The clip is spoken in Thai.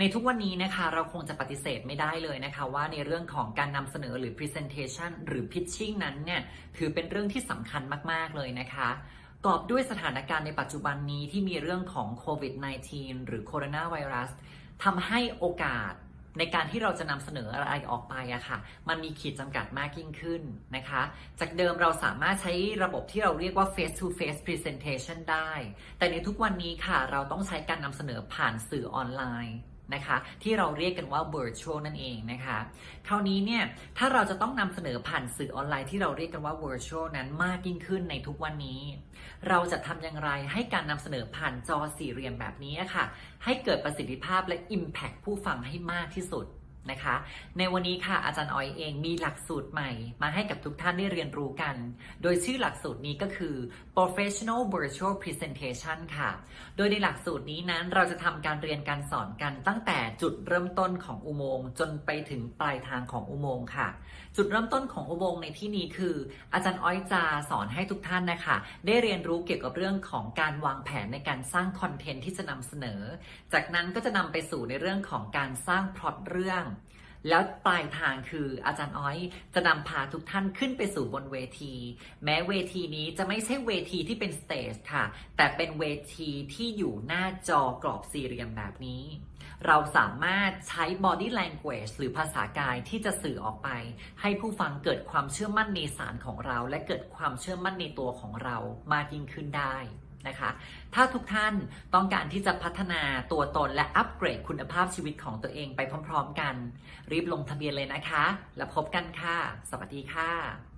ในทุกวันนี้นะคะเราคงจะปฏิเสธไม่ได้เลยนะคะ ว่าในเรื่องของการนำเสนอหรือ presentation หรือ pitching นั้นเนี่ยถือเป็นเรื่องที่สำคัญมาก ๆ เลยนะคะกอบด้วยสถานการณ์ในปัจจุบันนี้ที่มีเรื่องของโควิด -19 หรือโคโรนาไวรัสทำให้โอกาสในการที่เราจะนำเสนออะไรออกไปอะค่ะ มันมีขีดจำกัดมากยิ่งขึ้นนะคะ จากเดิมเราสามารถใช้ระบบที่เราเรียกว่า face to face presentation ได้ แต่ในทุกวันนี้ค่ะ เราต้องใช้การนำเสนอผ่านสื่อออนไลน์ นะคะ ที่เราเรียกกันว่า virtual นั่นเองนะคะ คราวนี้เนี่ยถ้าเราจะต้องนำเสนอผ่านสื่อออนไลน์ที่เราเรียกกันว่า virtual นั้นมากยิ่งขึ้นในทุกวันนี้ เราจะทำอย่างไรให้การนำเสนอผ่านจอสี่เหลี่ยมแบบนี้ค่ะ ให้เกิดประสิทธิภาพและ Impact ผู้ฟังให้มากที่สุด นะคะ ในวันนี้ค่ะอาจารย์ออยเองมีหลักสูตรใหม่ มาให้กับทุกท่านได้เรียนรู้กัน โดยชื่อหลักสูตรนี้ก็คือ professional virtual presentation ค่ะ โดยในหลักสูตรนี้นั้นเราจะทำการเรียนการสอนกันตั้งแต่จุดเริ่มต้นของอุโมงค์จนไปถึงปลายทางของอุโมงค์ค่ะ จุดเริ่มต้นของอุโมงค์ในที่นี้คือ อาจารย์อ้อยจะสอนให้ทุกท่านนะคะ ได้เรียนรู้เกี่ยวกับเรื่องของการวางแผนในการสร้างคอนเทนต์ที่จะนำเสนอ จากนั้นก็จะนำไปสู่ในเรื่องของการสร้างพล็อตเรื่อง แล้วปลายทางคืออาจารย์อ้อยจะนำพาทุกท่านขึ้นไปสู่บนเวที แม้เวทีนี้จะไม่ใช่เวทีที่เป็นสเตจค่ะ แต่เป็นเวทีที่อยู่หน้าจอกรอบสี่เหลี่ยมแบบนี้ เราสามารถใช้ body language หรือภาษากายที่จะสื่อออกไป ให้ผู้ฟังเกิดความเชื่อมั่นในสารของเรา และเกิดความเชื่อมั่นในตัวของเรามากยิ่งขึ้นได้ นะคะ ถ้าทุกท่านต้องการที่จะพัฒนาตัวตนและอัปเกรดคุณภาพชีวิตของตัวเองไปพร้อม ๆ กัน รีบลงทะเบียนเลยนะคะ แล้วพบกันค่ะ สวัสดีค่ะ